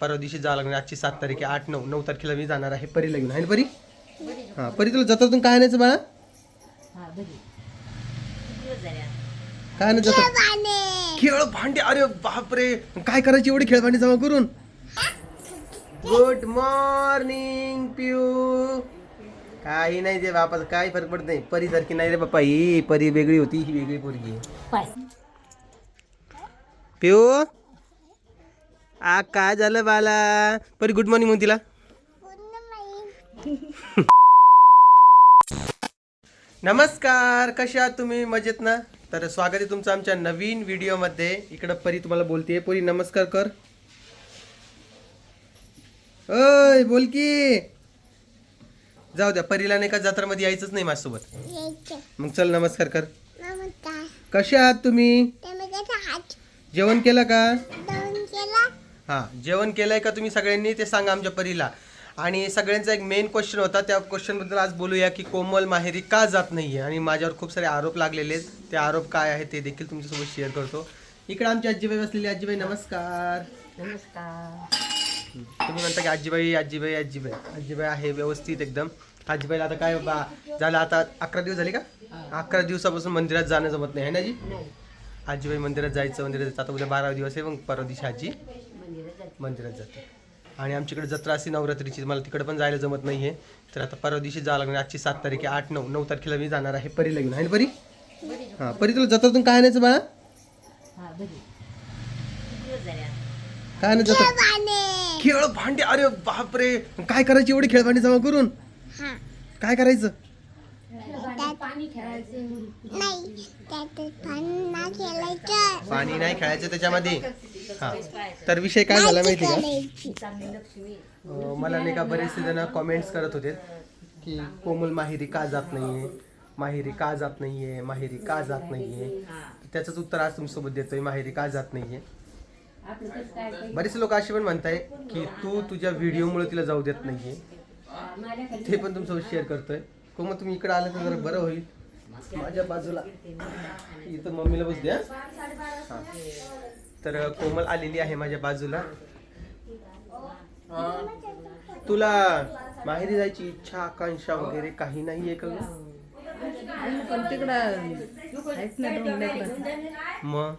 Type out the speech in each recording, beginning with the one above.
परवा दिवशी जावं लागणार आजची सात तारीख आहे. आठ नऊ. नऊ तारखेला मी जाणार आहे. परीला घेऊन. आहे ना परी? हां परी तुला जत्रातून काय आणायचं बाळा? काय आणायचं जत्रा खेळ भांडे. अरे बापरे. काय करायची एवढी खेळ भांडे जमा करून? गुड मॉर्निंग पिऊ काही नाही ते बापाचं काही फरक पडत नाही. परी सारखी नाही रे बाप्पा ही. परी वेगळी होती ही वेगळी पोरगी. आहे. पिऊ आ काय झालं बाला? परी गुड मॉर्निंग मग तिला नमस्कार कशा आहात तुम्ही? मजेत ना? तर स्वागत आहे तुमचं आमच्या नवीन व्हिडिओमध्ये. इकडं परी तुम्हाला बोलते परी नमस्कार कर. अय बोल की. जाऊ द्या परीला नाही का जत्रामध्ये यायचंच नाही माझ्यासोबत? मग चल नमस्कार कर. कसे आहात तुम्ही? जेवण केलं का? हा जेवण केलंय का तुम्ही सगळ्यांनी? ते सांगा आमच्या परीला. आणि सगळ्यांचा एक मेन क्वेश्चन होता त्या क्वेश्चनबद्दल आज बोलूया की कोमल माहेरी का जात नाहीये? आणि माझ्यावर खूप सारे आरोप लागलेले आहेत. ते आरोप काय आहे ते देखील तुमच्यासोबत शेअर करतो. इकडे आमची आजीबाई बसलेली आजीबाई नमस्कार. नमस्कार. तुम्ही म्हणता की आजीबाई आजीबाई आजीबाई. आजीबाई आहे व्यवस्थित एकदम. आजीबाईला आता काय बा झालं आता अकरा दिवस झाले का? अकरा दिवसापासून मंदिरात जाणं जमत नाही है ना जी? आजीबाई मंदिरात जायचं मंदिरात जायचं. आता उद्या बारा दिवस आहे मग परवा दिवशी आजी. मंदिरात जाते. आणि आमच्याकडे जत्रा असते नवरात्रीची मला तिकडे पण जायला जमत नाही आहे तर आता परवा दिवशी जावं लागणार आजची सात तारीख आहे आठ नऊ नऊ तारखेला मी जाणार आहे परीला घेऊन आहे ना परी? हां परी तुला जत्रातून काय आणायचं बाळा? हा? काय आणायचं जत्रा खेळ भांडे अरे बापरे. काय करायची एवढी खेळ भांडे जमा करून? काय करायचं? पाणी खेळायचं. पाणी नाही खेळायचं त्याच्यामध्ये. हा. तर विषय काय झाला माहिती का? चांगली लक्ष्मी. अं, मला नाही का बरेचसे जण कॉमेंट्स करत होते की कोमल माहेरी का जात नाहीये? माहेरी का जात नाहीये? माहेरी का जात नाहीये? त्याचंच उत्तर आज तुमच्यासोबत देतोय माहेरी का जात नाहीये? बरेचसे लोक असे पण म्हणताय की तू तुझ्या व्हिडिओमुळे तिला जाऊ देत नाहीये. ते पण तुमच्यासोबत शेअर करतोय. कोमल तुम्ही इकडे आलं तर जरा बरं होईल. माझ्या बाजूला. इथं मम्मीला बस द्या. हा. तर कोमल आलेली आहे माझ्या बाजूला. तुला माहेरी जायची इच्छा आकांक्षा वगैरे काही नाही आहे का? पण तिकडं मग?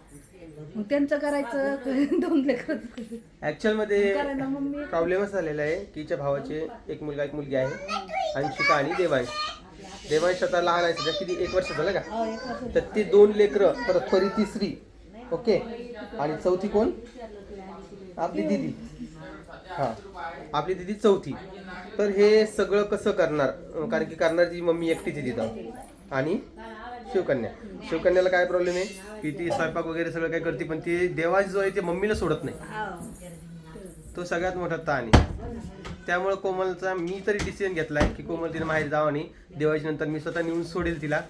मग त्यांचं करायचं दोन लेकर. ऍक्च्युअलमध्ये करायला मम्मी. प्रॉब्लेम असा झालेला आहे की हिच्या भावाचे एक मुलगा एक मुलगी आहे. अंशिका आणि देवांश. देवांश आता लहान आहे सध्या किती एक वर्ष झालं का? तर ते दोन लेकरं परत परी तिसरी. ओके? आणि चौथी कोण? आपली दिदी. हा. आपली दिदी चौथी. तर हे सगळं कसं करणार? कारण की करणारी मम्मी एकटीच आहे तिथं. आणि शिवकन्या. शिवकन्याला काय प्रॉब्लेम आहे? की ती स्वयंपाक वगैरे सगळं काय करते पण ती देवाची जो आहे ते मम्मीला सोडत नाही. तो सगळ्यात मोठा ताण आहे. त्यामुळे कोमलचा मी तरी डिसिजन घेतलाय की कोमल तिला माहेर जावं आणि देवाची नंतर मी स्वतः नेऊन सोडेल तिला.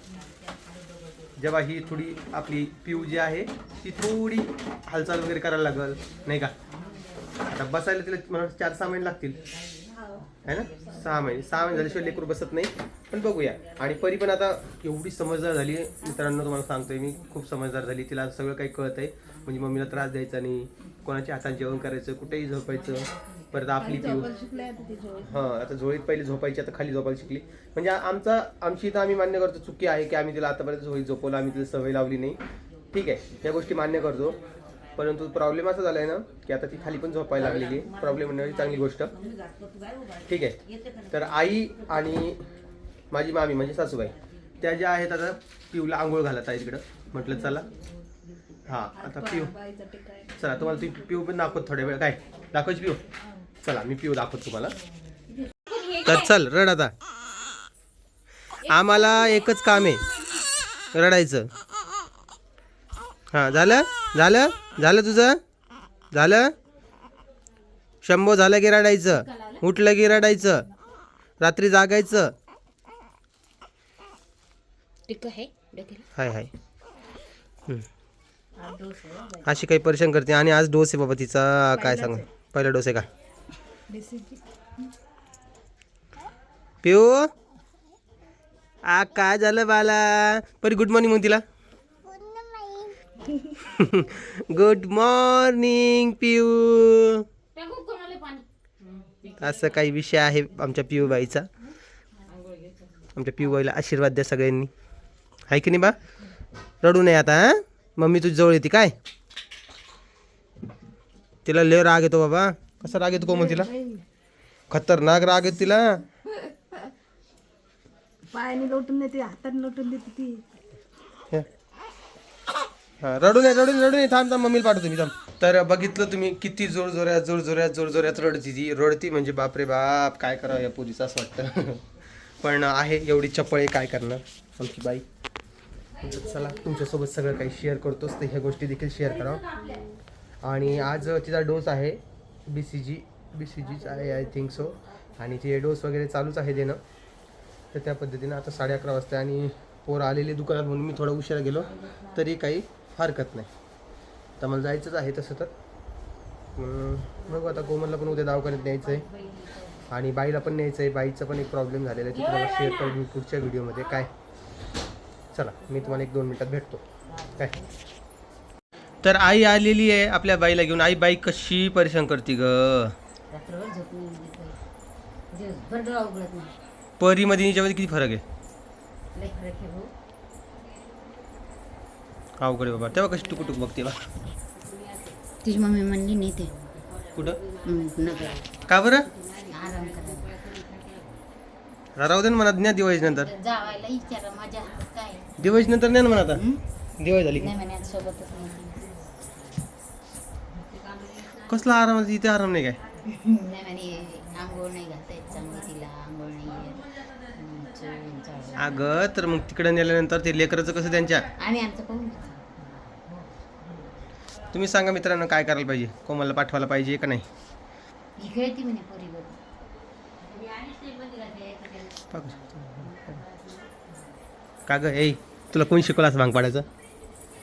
जेव्हा ही थोडी आपली पिऊ जी आहे ती थोडी हालचाल वगैरे करायला लागल नाही का? आता बसायला तिला मला चार सहा महिने लागतील. है ना? सहा महिने. सहा महिने झाल्याशिवाय लेकरू बसत नाही. पण बघूया. आणि परी पण आता एवढी समजदार झाली मित्रांनो तुम्हाला सांगतोय मी खूप समजदार झाली. तिला सगळं काही कळत आहे म्हणजे मम्मीला त्रास द्यायचा नाही. कोणाच्या हातात जेवण करायचं कुठेही झोपायचं. परत आपली पिऊ हां आता झोळीत पहिले झोपायची आता खाली झोपायला शिकली. म्हणजे आमचा आमची इथं आम्ही मान्य करतो चुकी आहे की आम्ही तिला आतापर्यंत झोळीत झोपवलं आम्ही तिला सवय लावली नाही. ठीक आहे या गोष्टी मान्य करतो. परंतु प्रॉब्लेम असा झालाय ना की आता ती खाली पण झोपायला लागलेली आहे. प्रॉब्लेम म्हणजे चांगली गोष्ट. ठीक आहे तर आई आणि माझी मामी म्हणजे सासूबाई त्या ज्या आहेत आता पिऊला आंघोळ घालत आहे तिकडं म्हटलं चला. हां आता पिऊ. चला तुम्हाला ती पिऊ पण दाखवत थोड्या वेळ. काय दाखवायची पिऊ? चला मी पिऊ दाखवतो तुम्हाला. तर चल रड आता. आम्हाला एकच काम आहे रडायचं. हां झालं? झालं? झालं तुझं? झालं? शंभो झालं की रडायचं. उठलं की रडायचं. रात्री जागायचं. हाय हाय. अशी काही परेशान करते. आणि आज डोस आहे बाबा तिचा. काय सांग? पहिला डोस आहे का? पिऊ. आ काय झालं बाला? परी गुड मॉर्निंग मग तिला. गुड मॉर्निंग पिऊ. असं काही विषय आहे आमच्या पिऊबाईचा आमच्या पिऊबाईला आशीर्वाद द्या सगळ्यांनी. आहे की नाही बा? रडू नये आता हा? मम्मी तुझी जवळ येते काय? तिला लय राग येतो बाबा. कसा राग येतो कोमल तिला? खतरनाक राग येतो तिला. पायाने लोटून देते हाताने लोटून देते ती. हे. हा, रडू नये रडू नये रडू नये थांब थांब मम्मीला पाठवतो मी थांब. तर बघितलं तुम्ही किती जोर जोऱ्यात जोर जोऱ्यात जोर जोऱ्यात रडती ती. रडती म्हणजे बापरे बाप काय करावं या पुरीचं असं वाटतं. पण आहे एवढी चपळ आहे काय करणार? आमची बाई. म्हणजे चला तुमच्यासोबत सगळं काही शेअर करतोच तर ह्या गोष्टी देखील शेअर करा आणि आज तिचा डोस आहे B C G B C जीच आहे आय थिंक सो आणि ते डोस वगैरे चालूच आहे देणं. तर त्या पद्धतीनं आता साडे अकरा वाजता आणि पोरं आलेले दुकानात म्हणून मी थोडा उशिरा गेलो तरी काही हरकत नाही. तर मला जायचंच आहे तसं तर. बघू आता कोमलला पण उद्या दवाखान्यात न्यायचं आहे आणि बाईला पण न्यायचं आहे बाईचा पण एक प्रॉब्लेम झालेला आहे ते तुम्हाला शेअर करून पुढच्या व्हिडिओमध्ये काय? चला मी तुम्हाला एक दोन मिनटात भेटतो. काय? तर आई आलेली आहे आपल्या बाईला घेऊन. आई बाई कशी परेशान करते ग? उघडत नाही परीमध्ये याच्यामध्ये किती फरक आहे? अवघड बाबा. तेव्हा कशी टुकू टुक बघते बा. तुझी मम्मी म्हणली नाही ते कुठं? का बरं? राहू दे ना म्हणा ज्ञा दिवाळी नंतर. दिवाळी नंतर नाही ना म्हणा आता? हं? दिवाळी झाली की. नाही म्हणे सोबतच नाही. कसला आराम आहे? इथे आराम नाही काय? नाही म्हणे आंघोळ नाही घालता येत चांगली तिला. आंघोळ नाही येत चोळून चाळून. अगं तर मग तिकडे नेल्यानंतर ते लेकराचं कसं त्यांच्या? आम्ही आमचं पाहून घेतो. तुम्ही सांगा मित्रांनो काय करायला पाहिजे? कोमलला पाठवायला पाहिजे का नाही? ही खेळती म्हणे पोरीवर पाहू. का ग? ए तुला कोण शिकवला असं भांग पाडायचं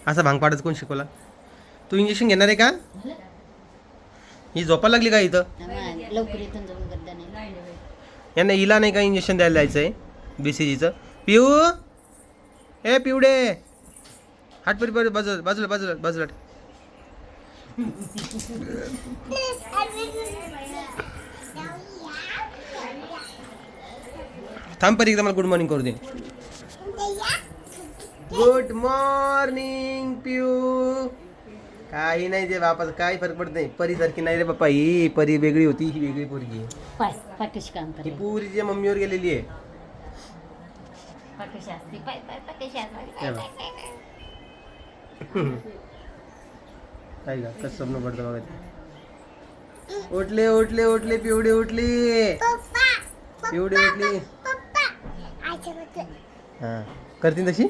असं भांग पाडायचं कोण शिकवला? तू इंजेक्शन घेणार आहे का? ही झोपायला लागली का इथं? लवकर इथून जाऊन नाही यांना इला नाही का इंजेक्शन द्यायला जायचं आहे बी सी जीचं पिऊ! ए पिवडे! हाट परी परी बाजूला बाजूला बाजूला बाजूला. थांब परी एकदा मला गुड मॉर्निंग करू दे. गुड मॉर्निंग पिऊ काही नाही ते बापाचं काही फरक पडत नाही. परीसारखी नाही रे बाप्पा ही. परी वेगळी होती ही वेगळी पोरगी. आहे पाय पाठीशी काम ही करायला पुरीच्या मम्मीवर गेलेली आहे. पाठीशी असते. पाय पाय पाठीशी असते. हे बघ. काय का कसं स्वप्न पडतं बघा ते. उठले उठले उठले पिवडे उठली. पिवडे उठली. हा. करतील तशी?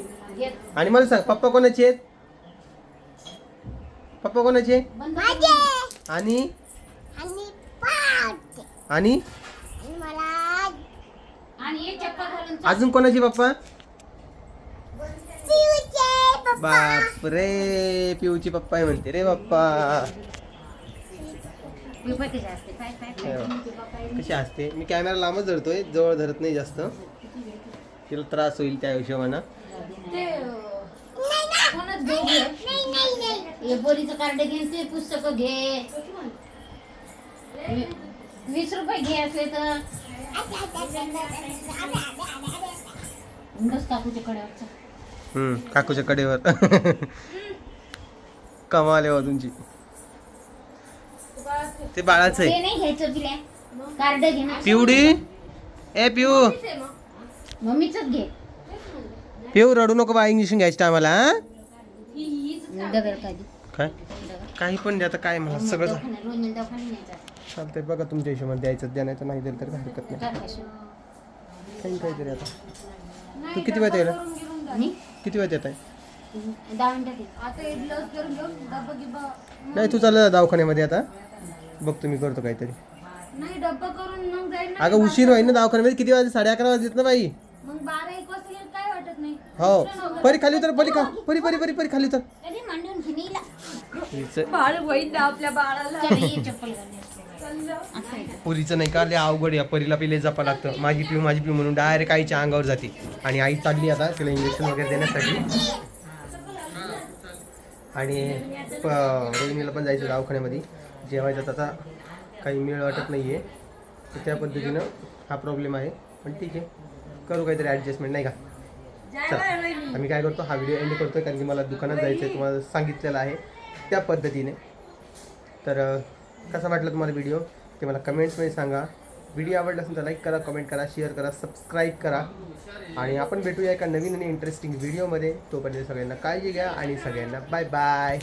आणि मला सांग पप्पा कोणाचे आहेत? पप्पा कोणाचे? आणि? आणि आणि? चप्पल घालून चाल. अजून कोणाचे पप्पा? बाप रे पिऊची पप्पा आहे म्हणते रे बघ. कशी असते. मी कॅमेरा लांबच धरतोय जवळ धरत नाही जास्त. तिला त्रास होईल त्या हिशोबानं. कोणच घेऊ घे. हे बोलीचं कार्ड घे ते पुस्तक घे. वी- वीस रुपये घे असले तर. बस काकूच्या कड्यावरचं. हम्म, काकूच्या कडेवर कमाल आहे बा तुमची. ते बाळाचं आहे. ते नाही घ्यायचं तिला. कार्ड घे ना पिवडी? ए पिऊ मम्मीच घे. पिऊ रडू नको बा इंजेक्शन घ्यायचं हा? काढी काय काही पण द्या आता काय मला सगळं. चालतंय बघा तुमच्या हिशोबाने द्यायचं द्या नाही तर नाही दिलं तरी काही हरकत नाही. काही काहीतरी आता. तू किती वेळ येईल आणि किती वेळ येत आहे नाही तू चालला दवाखान्यामध्ये आता. बघ तुम्ही करतो काहीतरी. नाही डब्बा करून मग जाईल ना. अगं उशीर होईल ना दवाखान्यामध्ये. किती वाजले? साडे अकरा वाजलेत ना बाई. मग बारा एक वाजता गेलं काय वाटत नाही? हो. परी खाली उतर परी खा. परी परी परी परी खाली उतर मांडून नीला. पुरीचं बाळ होईल ना आपल्या बाळाला. चल ये चप्पल घाल. असं आहे. पुरीचं नाही का लय अवघड या परीला पहिले जपा लागतं. माझी पिऊ माझी पिऊ म्हणून डायरेक्ट आईच्या अंगावर जाते. आणि आई चालली आता तिला इंजेक्शन वगैरे देण्यासाठी. आणि प- रोहिणीला पण जायचं दवाखान्यामध्ये. जेवायचं आता काही मेळ वाटत नाही आहे तर त्या पद्धतीनं हा प्रॉब्लेम आहे. पण ठीक आहे. करू काहीतरी ॲडजस्टमेंट नाही का? चला. आम्ही काय करतो हा व्हिडिओ एंड करतो कारण की मला दुकानात जायचं आहे तुम्हाला सांगितलेलं आहे त्या पद्धतीने. तर कसा वाटला तुम्हाला व्हिडिओ ते मला कमेंट्समध्ये सांगा. व्हिडिओ आवडला असेल तर लाईक करा कमेंट करा शेअर करा सबस्क्राईब करा. आणि आपण भेटूया एका नवीन आणि इंटरेस्टिंग व्हिडिओमध्ये तोपर्यंत सगळ्यांना काळजी घ्या आणि सगळ्यांना बाय बाय